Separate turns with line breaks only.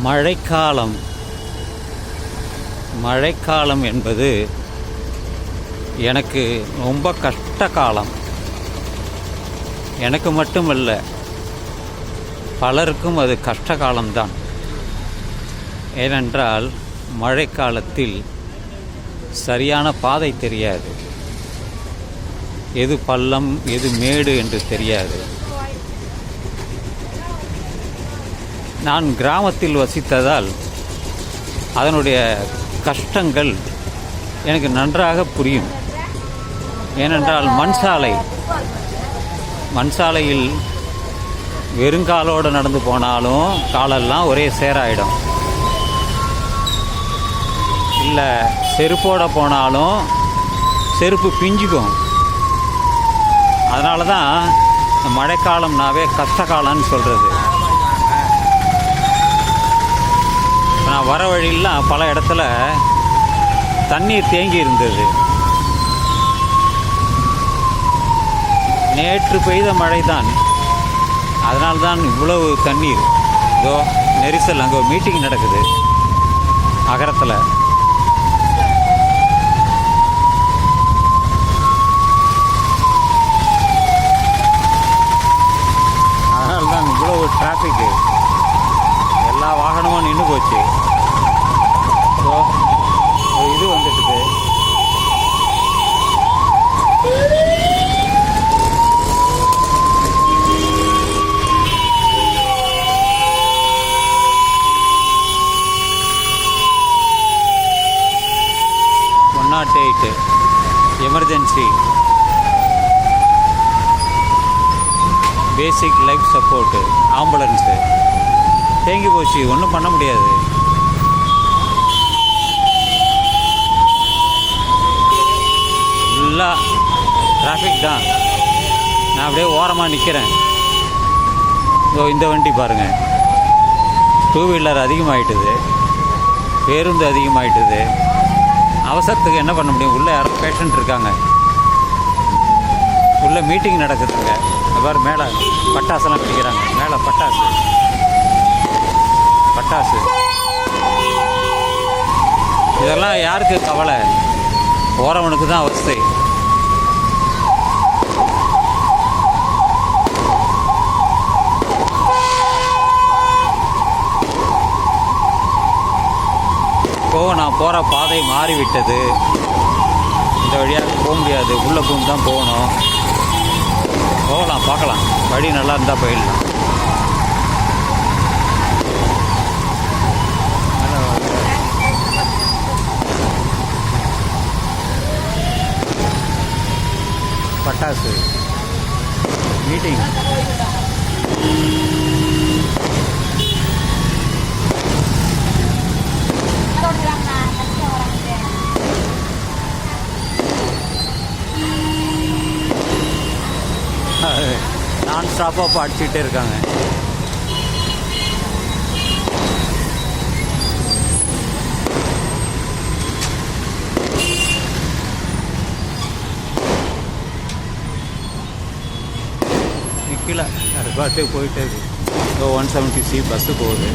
மழைக்காலம். மழைக்காலம் என்பது எனக்கு ரொம்ப கஷ்ட காலம். எனக்கு மட்டுமல்ல பலருக்கும் அது கஷ்ட காலம்தான். ஏனென்றால் மழைக்காலத்தில் சரியான பாதை தெரியாது. எது பள்ளம் எது மேடு என்று தெரியாது. நான் கிராமத்தில் வசித்ததால் அதனுடைய கஷ்டங்கள் எனக்கு நன்றாக புரியும். ஏனென்றால் மண் சாலை மண் சாலையில் வெறுங்காலோடு நடந்து போனாலும் காலெல்லாம் ஒரே சேராயிடும். இல்லை செருப்போட போனாலும் செருப்பு பிஞ்சுக்கும். அதனால தான் மழைக்காலம்னாவே கஷ்டகாலம்னு சொல்கிறது நான் வர வழியெல்லாம் பல இடத்துல தண்ணீர் தேங்கி இருந்தது. நேற்று பெய்த மழை தான் அதனால்தான் இவ்வளவு தண்ணீர். இதோ நெரிசல் அங்கே மீட்டிங் நடக்குது. அகரத்தில் அதனால்தான் இவ்வளவு டிராஃபிக்கு எல்லா வாகனமும் நின்று போச்சு ஸோ இது வந்துட்டுது one naught eight emergency basic life support ambulance தேங்கி போச்சு ஒன்றும் பண்ண முடியாது. ஃபுல்லாக டிராஃபிக் தான். நான் அப்படியே ஓரமாக நிற்கிறேன் இதோ இந்த வண்டி பாருங்கள் டூ வீலர் அதிகமாயிட்டுது. பேருந்து அதிகமாயிட்டுது. அவசரத்துக்கு என்ன பண்ண முடியும்? உள்ளே யாரும் பேஷண்ட் இருக்காங்க. உள்ளே மீட்டிங் நடக்குதுங்க. அவ்வாறு மேலே பட்டாசெல்லாம் பிடிக்கிறாங்க மேலே பட்டாசு. பட்டாசு. இதெல்லாம் யாருக்கு கவலை? போகிறவனுக்கு தான் அவஸ்தை. இப்போ நான் போகிற பாதை மாறிவிட்டது. இந்த வழியாக போக முடியாது. உள்ளே பூந்து தான் போகணும். போகலாம் பார்க்கலாம். வழி நல்லா இருந்தால் போயிடலாம். பட்டாசு. மீட்டிங். நான் ஸ்டாப்பாக படிச்சுட்டே இருக்காங்க. நிற்கல அது பாட்டு போயிட்டே இருக்கு. ஒன் செவன்ட்டி சி பஸ்ஸு போகுது.